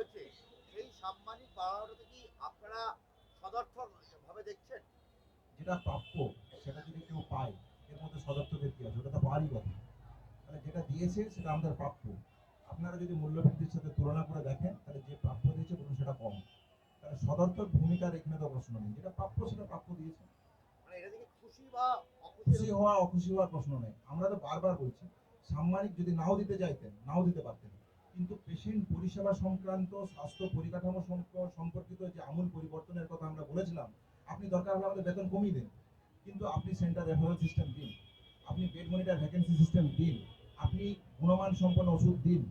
হয়েছে সেই সাম্মানিক বাড়ানোটাকে কি আপনারা সদর্থক ভাবে দেখছেন? যেটা প্রাপ্য সেটা যদি কেউ পায় এর মধ্যে সদর্থকের কি আছে? ওটা তো পাওয়ারই কথা। তাহলে যেটা দিয়েছে সেটা আমাদের প্রাপ্য। আপনারা যদি মূল্যবৃদ্ধির সাথে তুলনা করে দেখেন তাহলে যে প্রাপ্য দিয়েছে বলুন সেটা কম। তাহলে সদর্থক ভূমিকার এখানে তো প্রশ্ন নেই। যেটা প্রাপ্য সেটা প্রাপ্য দিয়েছে। মানে এটা থেকে খুশি বা খুশি হওয়া অখুশি হওয়ার প্রশ্ন নেই। আমরা তো বারবার বলছি সাম্মানিক যদি নাও দিতে চাইতেন নাও দিতে পারতেন। কিন্তু পেশেন্ট পরিষেবা সংক্রান্ত, স্বাস্থ্য পরিকাঠামো সম্প- সম্পর্কিত যে আমূল পরিবর্তনের কথা আমরা বলেছিলাম, আপনি দরকার হলে আমাদের বেতন কমিয়ে দেন। কিন্তু আপনি সেন্টার রেফারেল সিস্টেম দিন। আপনি বেড মনিটার ভ্যাকেন্সি সিস্টেম দিন। আপনি গুণমান সম্পন্ন ওষুধ দিন।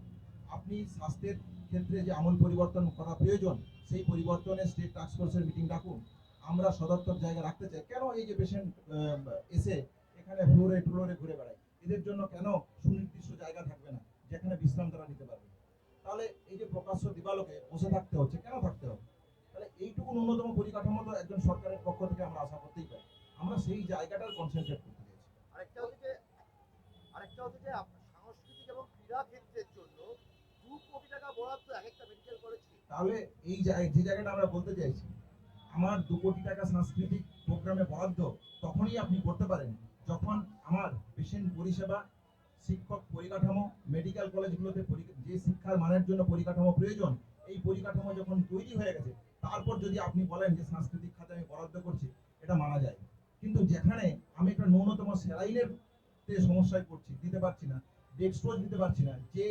আপনি স্বাস্থ্যের ক্ষেত্রে যে আমূল পরিবর্তন করা প্রয়োজন, সেই পরিবর্তনে স্টেট ফোর্সের মিটিং ডাকুন। আমরা সদর্থক জায়গা রাখতে চাই। কেন এই যে পেশেন্ট এসে এখানে ফ্লোরে ট্লোরে ঘুরে বেড়ায়? এদের জন্য কেন সুনির্দিষ্ট জায়গা থাকবে না, যেখানে বিশ্রাম তারা নিতে পারবে? তাহলে এই যে প্রকাশ্য দিবালোকে বসে থাকতে হচ্ছে কেন থাকতে হবে? তাহলে এইটুকু ন্যূনতম পরিকাঠামো তো একজন সরকারের পক্ষ থেকে আমরা আশা করতেই পারি। আমরা সেই জায়গাটার কনসেন্ট্রেট করতে চাইছি। আরেকটা হচ্ছে আরেকটা হচ্ছে যে আপনার সাংস্কৃতিক এবং ক্রীড়া ক্ষেত্রের জন্য দু কোটি টাকা বরাদ্দ এক একটা মেডিকেল কলেজকে তাহলে এই যে জায়গাটা আমরা বলতে চাইছি আমার দু কোটি টাকা সাংস্কৃতিক প্রোগ্রামে বরাদ্দ তখনই আপনি করতে পারেন যখন আমার পেশেন্ট পরিষেবা শিক্ষক পরিকাঠামো মেডিকেল কলেজগুলোতে যে শিক্ষার মানের জন্য পরিকাঠামো প্রয়োজন, এই পরিকাঠামো যখন তৈরি হয়ে গেছে, তারপর যদি আপনি বলেন যে সাংস্কৃতিক খাতে আমি বরাদ্দ করছি, এটা মানা যায়। কিন্তু যেখানে আমি একটা ন্যূনতম স্যালাইনের সমস্যায় পড়ছি, দিতে পারছি না ডেক্সট্রোজ দিতে পারছি না, যে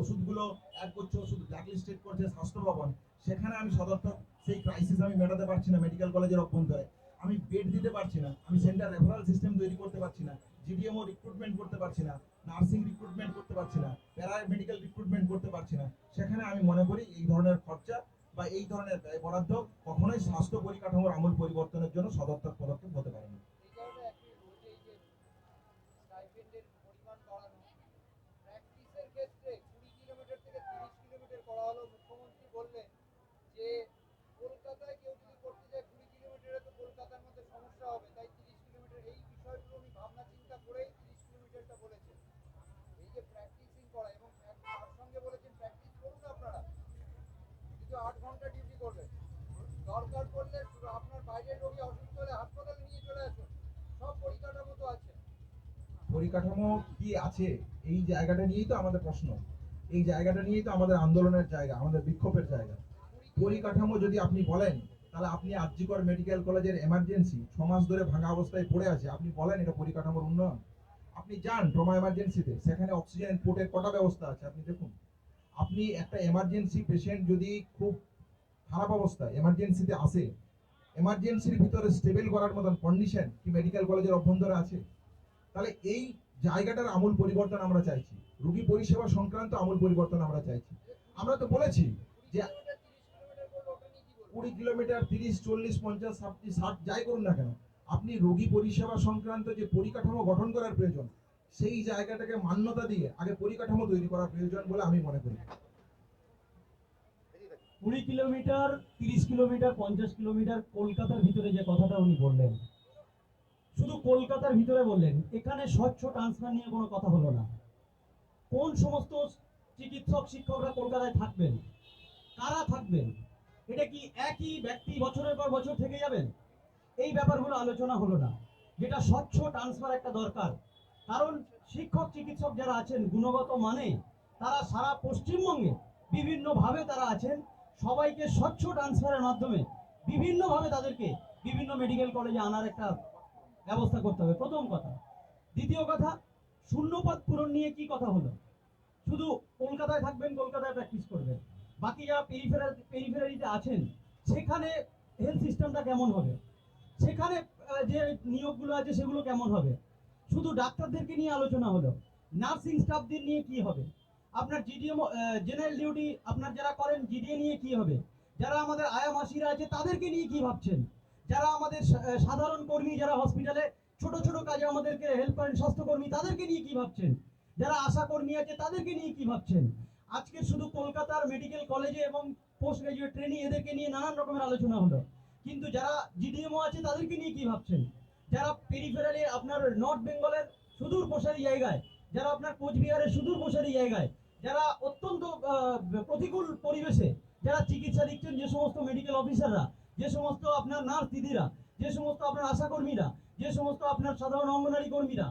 ওষুধগুলো এক গুচ্ছ ওষুধ ব্ল্যাকলিস্টেড করছে স্বাস্থ্য ভবন, সেখানে আমি সদর্থক, সেই ক্রাইসিস আমি মেটাতে পারছি না মেডিকেল কলেজের অভ্যন্তরে। আমি বেড দিতে পারছি না, আমি সেন্টার রেফারেল সিস্টেম তৈরি করতে পারছি না জিডিএমও রিক্রুটমেন্ট করতে পারছি না নার্সিং রিক্রুটমেন্ট করতে পারছি না প্যারা মেডিকেল রিক্রুটমেন্ট করতে পারছি না, সেখানে আমি মনে করি এই ধরনের খরচা বা এই ধরনের ব্যয় বরাদ্দ কখনোই স্বাস্থ্য পরিকাঠামোর আমূল পরিবর্তনের জন্য সদর্থক পদক্ষেপ হতে পারে না এই কারণে একটি রোজে এই যে স্টাইপেন্ডের পরিমাণ বাড়ানো প্র্যাকটিসের ক্ষেত্রে কুড়ি কিলোমিটার থেকে তিরিশ কিলোমিটার করা হলো মুখ্যমন্ত্রী বললেন যে কলকাতায় কেউ যদি করতে যায় কুড়ি কিলোমিটারে তো কলকাতার মধ্যে সমস্যা হবে তাই তিরিশ কিলোমিটার এই বিষয়গুলো উনি ভাবনা চিন্তা করেই তিরিশ বলেছেন। এই যে প্র্যাকটিসিং করা এবং সঙ্গে বলেছেন প্র্যাকটিস করুন আপনারা। কিন্তু আট ঘণ্টা ডিউটি করবেন। দরকার আপনার বাইরের রোগী অসুস্থ হলে হাসপাতালে নিয়ে চলে আসুন। সব পরিকাঠামো তো আছে। পরিকাঠামো কি আছে? এই জায়গাটা নিয়েই তো আমাদের প্রশ্ন। এই জায়গাটা নিয়েই তো আমাদের আন্দোলনের জায়গা, আমাদের বিক্ষোভের জায়গা। পরিকাঠামো যদি আপনি বলেন, তাহলে আপনি আরজিকর মেডিকেল কলেজের এমার্জেন্সি ছ মাস ধরে ভাঙা অবস্থায় পড়ে আছে। আপনি বলেন এটা পরিকাঠামোর উন্নয়ন? আপনি যান ট্রমা এমার্জেন্সিতে সেখানে অক্সিজেন পোর্টের কটা ব্যবস্থা আছে আপনি দেখুন। আপনি একটা এমার্জেন্সি পেশেন্ট যদি খুব খারাপ অবস্থায় এমার্জেন্সিতে আসে এমার্জেন্সির ভিতরে স্টেবল করার মতন কন্ডিশন কি মেডিকেল কলেজের অভ্যন্তরে আছে? তাহলে এই জায়গাটার আমূল পরিবর্তন আমরা চাইছি। রুগী পরিষেবা সংক্রান্ত আমূল পরিবর্তন আমরা চাইছি। আমরা তো বলেছি যে কুড়ি কিলোমিটার, তিরিশ, চল্লিশ, পঞ্চাশ ষাট, যাই করুন না কেন আপনি রোগী পরিষেবা সংক্রান্ত যে পরিকাঠামো গঠন করার প্রয়োজন, সেই জায়গাটাকে মান্যতা দিয়ে আগে পরিকাঠামো তৈরি করা প্রয়োজন বলে আমি মনে করি। কুড়ি কিলোমিটার, তিরিশ কিলোমিটার, পঞ্চাশ কিলোমিটার কলকাতার ভিতরে যে কথাটা উনি বললেন, শুধু কলকাতার ভিতরে বললেন, এখানে স্বচ্ছ ট্রান্সফার নিয়ে কোনো কথা হলো না। কোন সমস্ত চিকিৎসক, শিক্ষকরা কলকাতায় থাকবেন? কারা থাকবেন? এটা কি একই ব্যক্তি বছরের পর বছর থেকে যাবেন? এই ব্যাপারগুলো আলোচনা হলো না। যেটা স্বচ্ছ ট্রান্সফার একটা দরকার। কারণ শিক্ষক, চিকিৎসক যারা আছেন, গুণগত মানে তারা সারা পশ্চিমবঙ্গে বিভিন্নভাবে তারা আছেন। সবাইকে স্বচ্ছ ট্রান্সফারের মাধ্যমে বিভিন্নভাবে তাদেরকে বিভিন্ন মেডিকেল কলেজে আনার একটা ব্যবস্থা করতে হবে। প্রথম কথা। দ্বিতীয় কথা, শূন্যপদ পূরণ নিয়ে কি কথা হলো? শুধু কলকাতায় থাকবেন, কলকাতায় প্র্যাকটিস করবেন। বাকি যারা পেরিফেরাল পেরিফেরারিতে আছেন, সেখানে হেলথ সিস্টেমটা কেমন হবে? সেখানে যে নিয়োগগুলো আছে সেগুলো কেমন হবে? শুধু ডাক্তারদেরকে নিয়ে আলোচনা হলো। নার্সিং স্টাফদের নিয়ে কি হবে? আপনার জিডিএম জেনারেল ডিউটি আপনার যারা করেন, জিডিএ নিয়ে কি হবে? যারা আমাদের আয়া মাসিরা আছে, তাদেরকে নিয়ে কি ভাবছেন? যারা আমাদের সাধারণ কর্মী যারা হসপিটালে ছোট ছোট কাজে আমাদেরকে হেল্প করেন, স্বাস্থ্যকর্মী, তাদেরকে নিয়ে কি ভাবছেন? যারা আশা কর্মী আছে, তাদেরকে নিয়ে কি ভাবছেন? আজকে শুধু কলকাতার মেডিকেল কলেজে এবং পোস্ট গ্রাজুয়েট ট্রেনিং এদেরকে নিয়ে নানান রকমের আলোচনা হলো। কিন্তু যারা জিডিএমও আছে, তাদেরকে নিয়ে কি ভাবছেন? যারা পেরিফেরালি আপনার নর্থ বেঙ্গলের সুদূর প্রসারী জায়গায়, যারা আপনার কোচবিহারের সুদূর প্রসারী জায়গায়, যারা অত্যন্ত প্রতিকূল পরিবেশে, যারা চিকিৎসা দিচ্ছেন যে সমস্ত মেডিকেল অফিসাররা যে সমস্ত আপনার নার্স দিদিরা, যে সমস্ত আপনার আশাকর্মীরা, যে সমস্ত আপনার সাধারণ অঙ্গনারী কর্মীরা,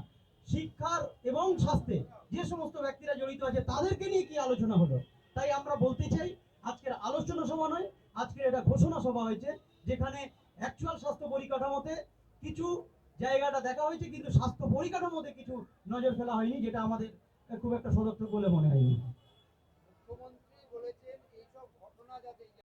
শিক্ষার এবং স্বাস্থ্যে যে সমস্ত ব্যক্তিরা জড়িত আছে, তাদেরকে নিয়ে কি আলোচনা হলো? তাই আমরা বলতে চাই, আজকের আলোচনা সভা নয়, আজকের এটা ঘোষণা সভা হয়েছে। যেখানে অ্যাকচুয়াল স্বাস্থ্য পরিকাঠামোতে কিছু জায়গাটা দেখা হয়েছে, কিন্তু স্বাস্থ্য পরিকাঠামোতে কিছু নজর ফেলা হয়নি, যেটা আমাদের খুব একটা সদর্থক বলে মনে হয়নি